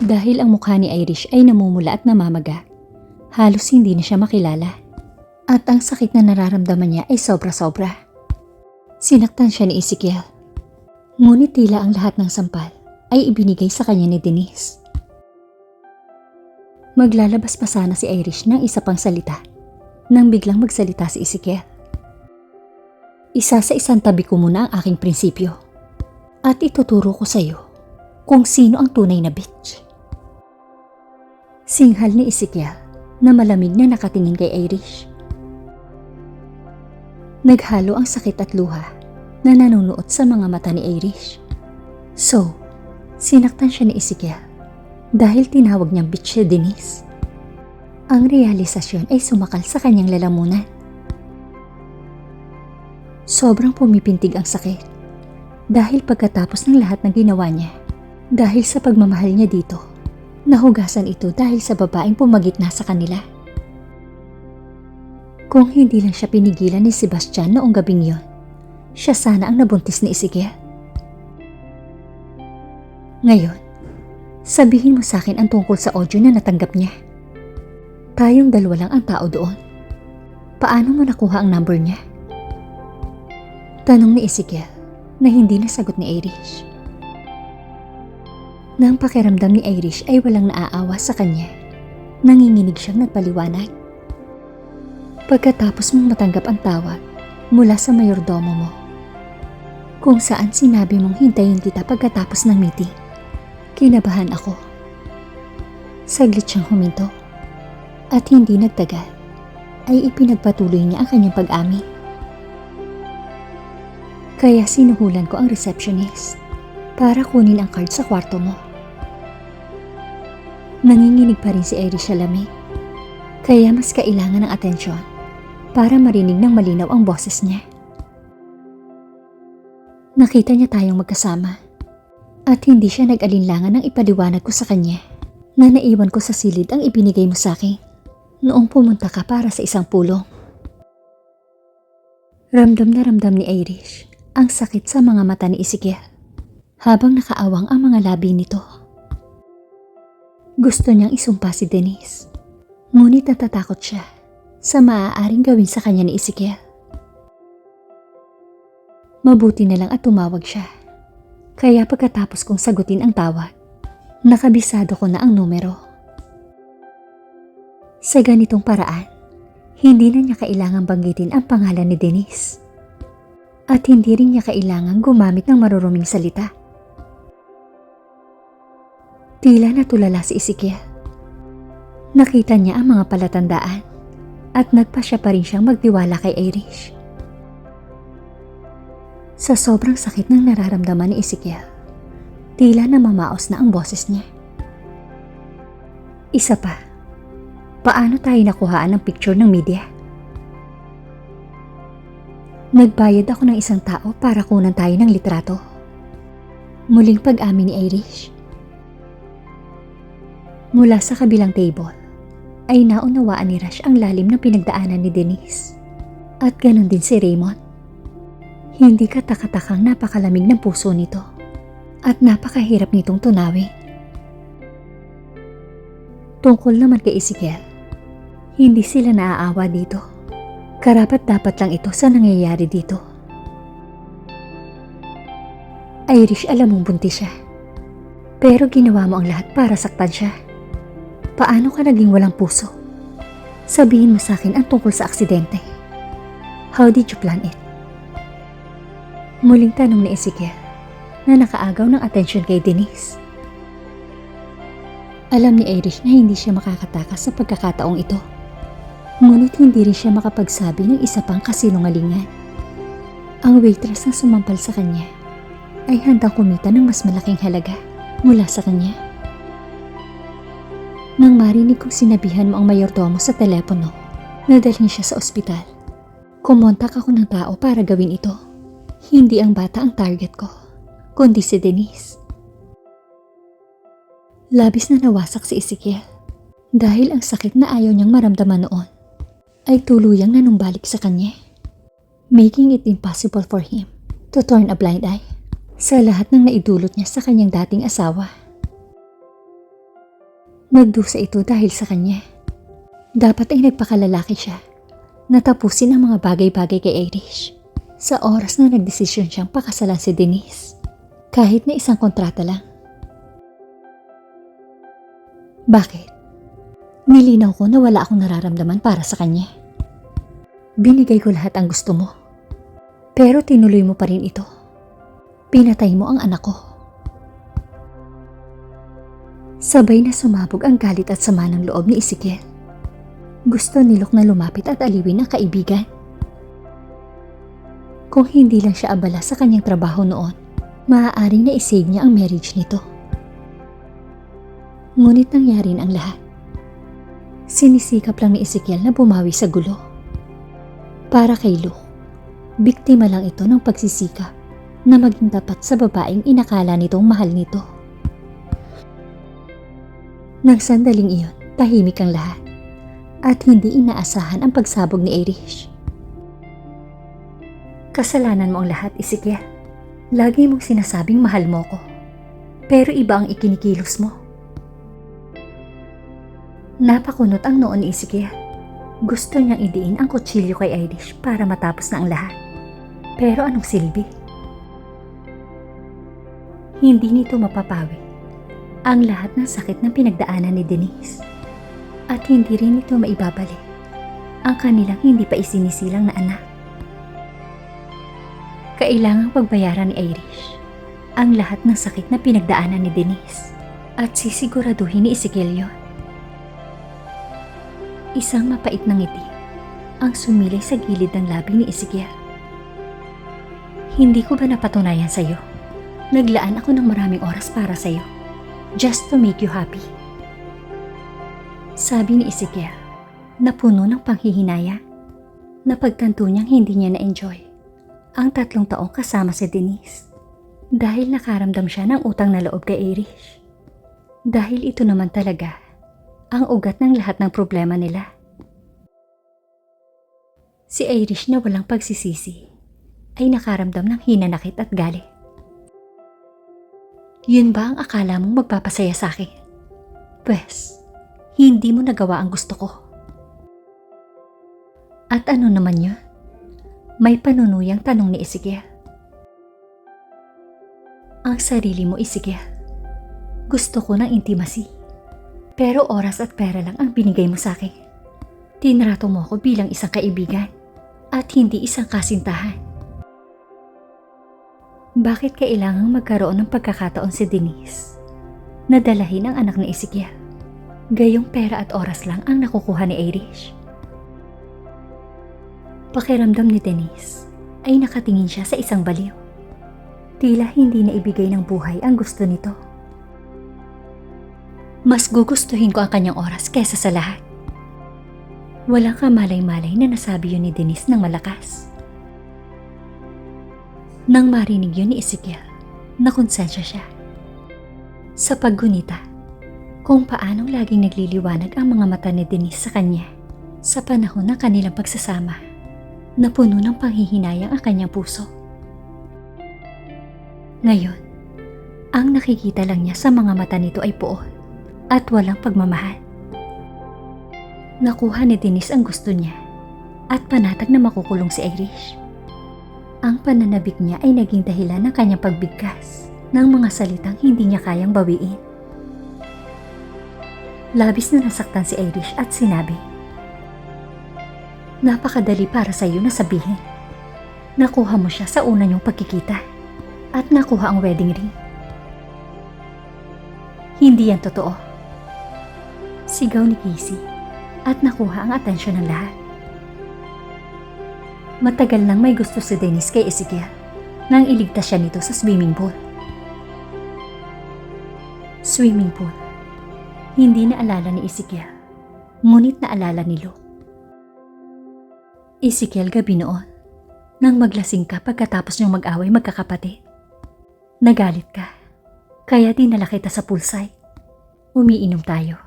Dahil ang mukha ni Irish ay namumula at namamaga, halos hindi na siya makilala. At ang sakit na nararamdaman niya ay sobra-sobra. Sinaktan siya ni Ezekiel. Ngunit tila ang lahat ng sampal ay ibinigay sa kanya ni Denise. Maglalabas pa sana si Irish ng isa pang salita nang biglang magsalita si Ezekiel. Isa sa isang tabi ko muna ang aking prinsipyo at ituturo ko sa iyo kung sino ang tunay na bitch. Singhal ni Ezekiel na malamig na nakatingin kay Irish. Naghalo ang sakit at luha na nanunuot sa mga mata ni Irish. So, sinaktan siya ni Ezekiel dahil tinawag niyang bitch si Denise. Ang realisasyon ay sumakal sa kanyang lalamunan. Sobrang pumipintig ang sakit dahil pagkatapos ng lahat ng ginawa niya, dahil sa pagmamahal niya dito, nahugasan ito dahil sa babaeng pumagitna sa kanila. Kung hindi lang siya pinigilan ni Sebastian noong gabing yon, siya sana ang nabuntis ni Ezekiel. Ngayon, sabihin mo sa akin ang tungkol sa audio na natanggap niya. Tayong dalawa lang ang tao doon. Paano mo nakuha ang number niya? Tanong ni Ezekiel na hindi nasagot ni Irish. Nang pakiramdam ni Irish ay walang naaawa sa kanya, nanginginig siyang nagpaliwanag. Pagkatapos mong matanggap ang tawag mula sa mayordomo mo, kung saan sinabi mong hintayin kita pagkatapos ng meeting, kinabahan ako. Saglit siyang huminto at hindi nagtagal ay ipinagpatuloy niya ang kanyang pag-amin. Kaya sinuhulan ko ang receptionist para kunin ang card sa kwarto mo. Nanginginig pa rin si Irish sa lamig. Kaya mas kailangan ng atensyon para marinig ng malinaw ang boses niya. Nakita niya tayong magkasama at hindi siya nag-alinlangan ng ipaliwanag ko sa kanya na naiwan ko sa silid ang ibinigay mo sa akin noong pumunta ka para sa isang pulong. Ramdam na ramdam ni Irish ang sakit sa mga mata ni Ezekiel habang nakaawang ang mga labi nito. Gusto niyang isumpa si Denise, ngunit natatakot siya sa maaaring gawin sa kanya ni Ezekiel. Mabuti na lang at tumawag siya. Kaya pagkatapos kong sagutin ang tawag, nakabisado ko na ang numero. Sa ganitong paraan, hindi na niya kailangang banggitin ang pangalan ni Denise. At hindi rin niya kailangang gumamit ng maruruming salita. Tila natulala si Ezekiel. Nakita niya ang mga palatandaan at nagpa siya pa rin siyang magtiwala kay Irish. Sa sobrang sakit ng nararamdaman ni Ezekiel, tila na mamaos na ang boses niya. Isa pa, paano tayo nakuhaan ng picture ng media? Nagbayad ako ng isang tao para kunan tayo ng litrato. Muling pag-amin ni Irish. Mula sa kabilang table, ay naunawaan ni Rush ang lalim ng pinagdaanan ni Denise. At ganon din si Raymond. Hindi katakatakang napakalamig ng puso nito at napakahirap nitong tunawin. Tungkol naman kay Ezekiel, hindi sila naaawa dito. Karapat dapat lang ito sa nangyayari dito. Irish alam mong buntis siya. Pero ginawa mo ang lahat para saktan siya. Paano ka naging walang puso? Sabihin mo sa akin ang tungkol sa aksidente. How did you plan it? Muling tanong ni Ezekiel na nakaagaw ng atensyon kay Denise. Alam ni Irish na hindi siya makakatakas sa pagkakataong ito. Ngunit hindi rin siya makapagsabi ng isa pang kasinungalingan. Ang waitress na sumampal sa kanya ay handang kumita ng mas malaking halaga mula sa kanya. Nang marinig kong sinabihan mo ang mayordomo sa telepono na dalhin siya sa ospital, kumontak ako ng tao para gawin ito. Hindi ang bata ang target ko, kundi si Denise. Labis na nawasak si Ezekiel dahil ang sakit na ayaw niyang maramdaman noon ay tuluyang nanumbalik sa kanya, making it impossible for him to turn a blind eye sa lahat ng naidulot niya sa kanyang dating asawa. Nagdusa ito dahil sa kanya. Dapat ay nagpakalalaki siya. Natapusin ang mga bagay-bagay kay Irish. Sa oras na nagdesisyon siyang pakasalan si Denise. Kahit na isang kontrata lang. Bakit? Nilinaw ko na wala akong nararamdaman para sa kanya. Binigay ko lahat ang gusto mo. Pero tinuloy mo pa rin ito. Pinatay mo ang anak ko. Sabay na sumabog ang galit at sama ng loob ni Ezekiel. Gusto ni Luke na lumapit at aliwin ang kaibigan. Kung hindi lang siya abala sa kanyang trabaho noon, maaaring na isave niya ang marriage nito. Ngunit nangyari na ang lahat. Sinisikap lang ni Ezekiel na bumawi sa gulo. Para kay Luke, biktima lang ito ng pagsisikap na maging tapat sa babaeng inakala nitong mahal nito. Nang sandaling iyon, tahimik ang lahat at hindi inaasahan ang pagsabog ni Irish. Kasalanan mo ang lahat, Ezekiel. Lagi mong sinasabing mahal mo ko. Pero iba ang ikinikilos mo. Napakunot ang noon ni Ezekiel. Gusto niyang idiin ang kutsilyo kay Irish para matapos na ang lahat. Pero anong silbi? Hindi nito mapapawi ang lahat ng sakit ng pinagdaanan ni Denise. At hindi rin ito maibabalik ang kanilang hindi pa isinisilang na anak. Kailangang pagbayaran ni Irish ang lahat ng sakit na pinagdaanan ni Denise at sisiguraduhin ni Ezekiel yun. Isang mapait na ngiti ang sumilay sa gilid ng labi ni Ezekiel. Hindi ko ba napatunayan sa'yo? Naglaan ako ng maraming oras para sa'yo. Just to make you happy. Sabi ni Ezekiel, na puno ng panghihinaya. Napagtanto niyang hindi niya na-enjoy ang tatlong taong kasama si Denise. Dahil nakaramdam siya ng utang na loob kay Irish. Dahil ito naman talaga ang ugat ng lahat ng problema nila. Si Irish na walang pagsisisi ay nakaramdam ng hinanakit at galit. Yun ba ang akala mong magpapasaya sa akin? Pwes, hindi mo nagawa ang gusto ko. At ano naman yun? May panunuyang tanong ni Ezekiel. Ang sarili mo, Ezekiel. Gusto ko ng intimacy. Pero oras at pera lang ang binigay mo sa akin. Tinrato mo ako bilang isang kaibigan at hindi isang kasintahan. Bakit kailangang magkaroon ng pagkakataon si Denise? Nadalahin ang anak ni Ezekiel. Gayong pera at oras lang ang nakukuha ni Irish. Pakiramdam ni Denise ay nakatingin siya sa isang baliw. Tila hindi na ibigay ng buhay ang gusto nito. Mas gugustuhin ko ang kanyang oras kesa sa lahat. Walang kamalay-malay na nasabi yun ni Denise ng malakas. Nang marinig yun ni Ezekiel, nakonsensya siya. Sa paggunita, kung paanong laging nagliliwanag ang mga mata ni Denise sa kanya sa panahon ng kanilang pagsasama na puno ng panghihinayang ang kanyang puso. Ngayon, ang nakikita lang niya sa mga mata nito ay puot at walang pagmamahal. Nakuha ni Denise ang gusto niya at panatag na makukulong si Irish. Ang pananabik niya ay naging dahilan ng kanyang pagbigkas ng mga salitang hindi niya kayang bawiin. Labis na nasaktan si Irish at sinabi, Napakadali para sa iyo na sabihin. Nakuha mo siya sa una niyong pagkikita at nakuha ang wedding ring. Hindi yan totoo. Sigaw ni Casey at nakuha ang atensyon ng lahat. Matagal nang may gusto si Dennis kay Ezekiel nang iligtas siya nito sa swimming pool. Swimming pool. Hindi naalala ni Ezekiel, ngunit naalala ni Luke. Ezekiel gabi noon, nang maglasing ka pagkatapos niyong mag-away magkakapatid. Nagalit ka, kaya dinala kita sa poolside. Umiinom tayo,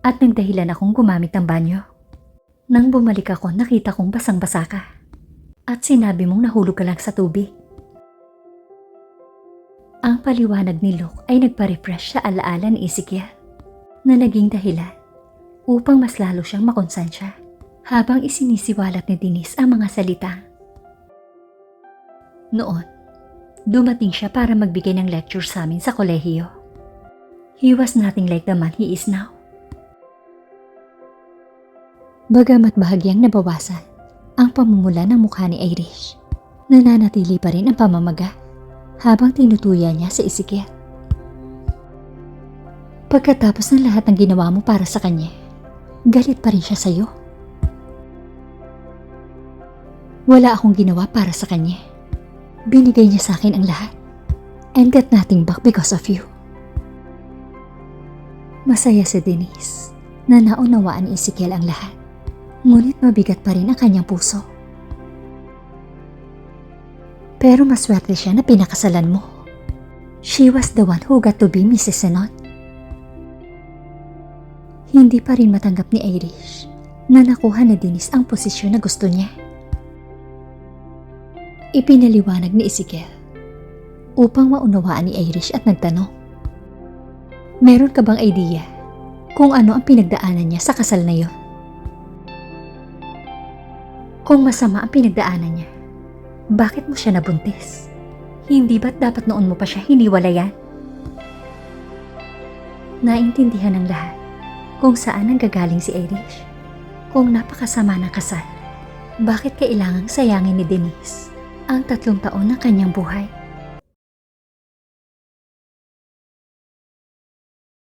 at nagdahilan akong gumamit ng banyo. Nang bumalik ako, nakita kong basang-basa ka. At sinabi mong nahulog ka lang sa tubig. Ang paliwanag ni Luke ay nagpa-refresh sa alaala ni Ezekiel. na naging dahilan upang mas lalo siyang makonsensya habang isinisiwalat ni Denise ang mga salita. Noon, dumating siya para magbigay ng lecture sa amin sa kolehiyo. He was nothing like the man he is now. Bagamat bahagyang nabawasan ang pamumula ng mukha ni Irish, nananatili pa rin ang pamamaga habang tinutuya niya sa isikit. Pagkatapos ng lahat ng ginawa mo para sa kanya, galit pa rin siya sa'yo. Wala akong ginawa para sa kanya. Binigay niya sa akin ang lahat and got nothing back because of you. Masaya si Denise na naunawaan ni Ezekiel ang lahat. Ngunit mabigat pa rin ang kanyang puso. Pero maswerte siya na pinakasalan mo. She was the one who got to be Mrs. Senon. Hindi pa rin matanggap ni Irish na nakuha ni Denise ang posisyon na gusto niya. Ipinaliwanag ni Ezekiel upang maunawaan ni Irish at nagtanong. Meron ka bang idea kung ano ang pinagdaanan niya sa kasal na yon? Kung masama ang pinagdaanan niya, bakit mo siya nabuntis? Hindi ba't dapat noon mo pa siya hiniwalayan? Naintindihan ng lahat kung saan ang gagaling si Irish. Kung napakasama ng kasal, bakit kailangang sayangin ni Denise ang tatlong taon ng kanyang buhay?